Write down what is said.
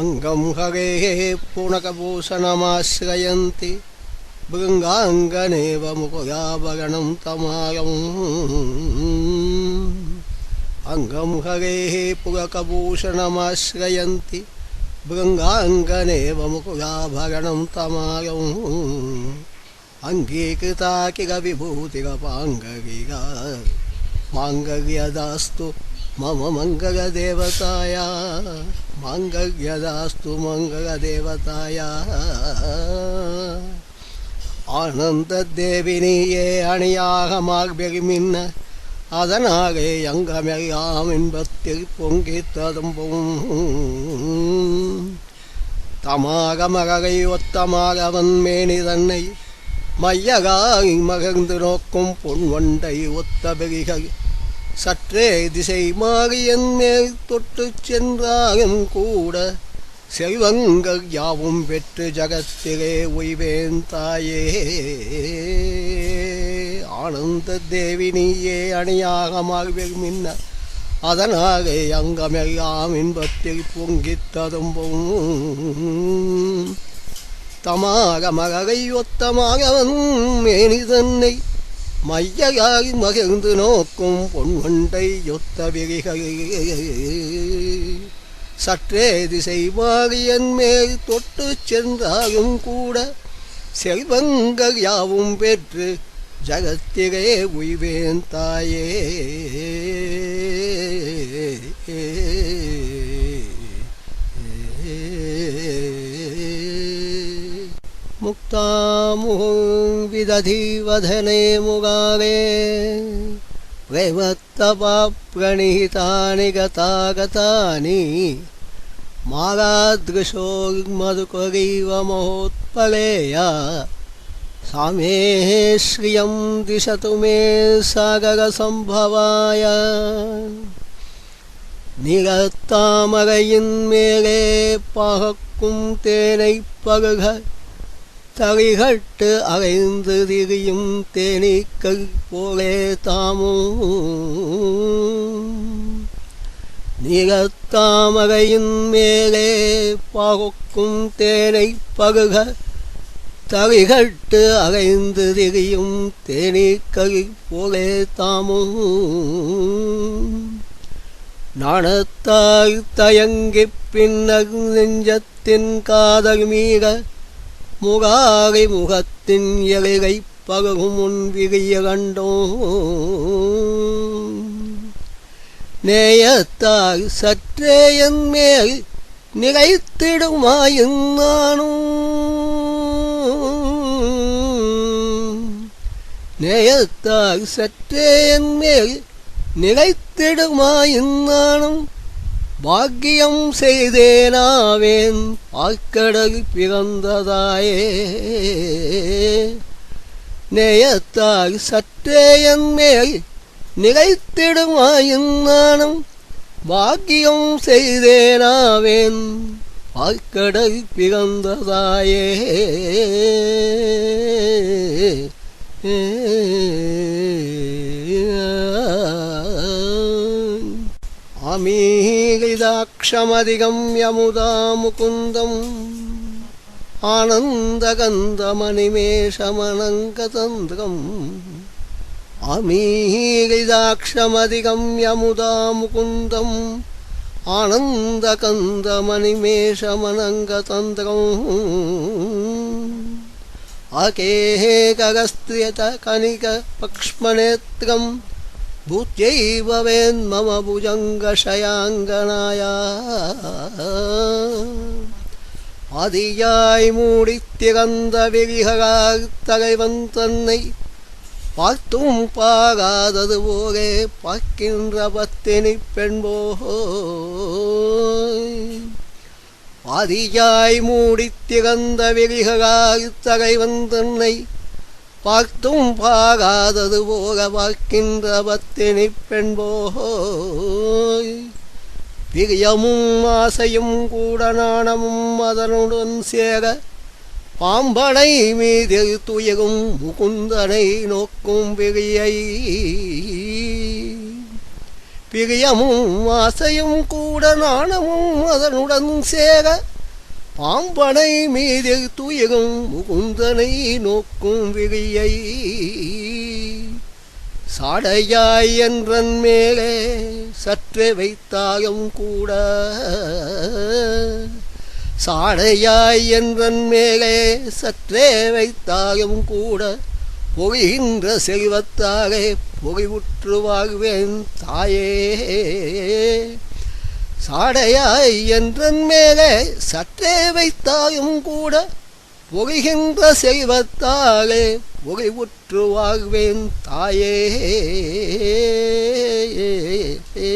अङ्गं हरेः पुनकभूषणमाश्रयन्ति भृङ्गाङ्गनेव मुकुराभरणं तमायम् अङ्गं हरेः पुरकभूषणमाश्रयन्ति भृङ्गाङ्गनेव मुकुराभरणं तमायम् अङ्गीकृता किल विभूतिरपाङ्गगिरा माङ्गल्यदास्तु मम मङ्गलदेवताया माङ्गल्यदास्तु मङ्गलदेवताया ஆனந்ததேவினியே அணியாக மார்பெருமின்ன அதனாலே எங்கமெல்லாம் இன்பத்தில் பொங்கி ததும்பும் தமாக மகரை ஒத்தமாகவன் மேனி தன்னை மையகாய் மகர்ந்து நோக்கும் பொன்வண்டை ஒத்த பெரிகள் சற்றே திசை மாறி என் மேல் தொட்டுச் சென்றாலும் கூட செல்வங்கள் யாவும் பெற்று ஜகத்திலே உய்வேன் தாயே. ஆனந்த தேவி நீயே அணியாக மார்பெல் மின்ன அதனாலே அங்கமெல்லாம் இன்பத்தில் பொங்கித் ததும்பும் தமாக மகரை ஒத்தமாகவன் மேனி தன்னை மையகாய் மகிழ்ந்து நோக்கும் பொன்வண்டை யொத்த விரிகள் சற்றே திசை மாறி மேல் தொட்டு சென்றாலும் கூட செல்வங்கள் யாவும் பெற்று ஜகத்திலே உய்வேன் தாயே मुक्तामुहुं विदधिवधने मुगारे वैवत्तप्रणिहितानि गतागतानि मागाद्गृशो मधुकगैव महोत्पलेय स्वामेः श्रियं दिशतु मे सागरसम्भवाय। निगत्तामगयिन्मेघे पाहकुं तेनैः पगघ தகைகட்டு அகைந்து திரியும் தேனீக்கள் போலே தாமும் நிறத்தாமரையின் மேலே பகக்கும் தேனை பகுக. தகைகட்டு அகைந்து திரியும் தேனீக்கள் போலே தாமும் நாணத்தாய் தயங்கிப் பின்னர் நெஞ்சத்தின் காதல் மீக முகாரி முகத்தின் எழிலை பகரும் முன் விரிய கண்டோம். நேயத்தாய் சற்றே என் மேல் நிலைத்திடுமாயின் நானும். நேயத்தாய் சற்றே என் மேல் நிலைத்திடுமாயின் நானும். பாக்கியம் செய்தேனாவேன் பாக்கடல் பிறந்ததாயே. நேயத்தால் சற்றே என் மேல் நிலைத்திடுமாயின் நானும் பாக்கியம் செய்தேனாவேன் பாக்கடல் பிறந்ததாயே. ஆமீ क्षमधिगं मुकुन्दम् आनन्दगन्धमनिमेषमनङ्कतन्द्रम् अमीहि गिदाक्षमधिगं यमुदा मुकुन्दम् आनन्दकन्दमणिमेषमनङ्गतन्द्रम् अकेहे गगस्त्रियतकनिकपक्ष्मनेत्रम् भूत्यैव वेन्मम भुजङ्गशयाङ्गनाया அதியாய் மூடித்திறந்த விரிகளால் தலைவன் தன்னை பார்த்தும் பாராதது போலே பார்க்கின்ற பத்தினி பெண்போய் பாதியாய் மூடித் திறந்த வெளிகளால் தலைவன் தன்னை பார்த்தும் பாராதது போல பார்க்கின்ற பத்தினி பெண்போய். பிரியமும் ஆசையும் கூட நாணமும் அதனுடன் சேர பாம்பனை மீது துயரும் முகுந்தனை நோக்கும் பிரியை. பிரியமும் ஆசையும் கூட நாணமும் அதனுடன் சேர பாம்பனை மீது துயரும் முகுந்தனை நோக்கும் விழியை சாடையாய் என்றன் மேலே சற்றே வைத்தாயும் கூட. சாடையாய் என்றன் மேலே சற்றே வைத்தாயும் கூட. பொழிகின்ற செல்வத்தாலே பொறிவுற்று வாழ்வேன் தாயே. சாடையாய் என்றன் மேலே சற்றே வைத்தாயும் கூட பொறிகின்ற செல்வத்தாலே பொறிவுற்று வாழ்வேன் தாயே ஏ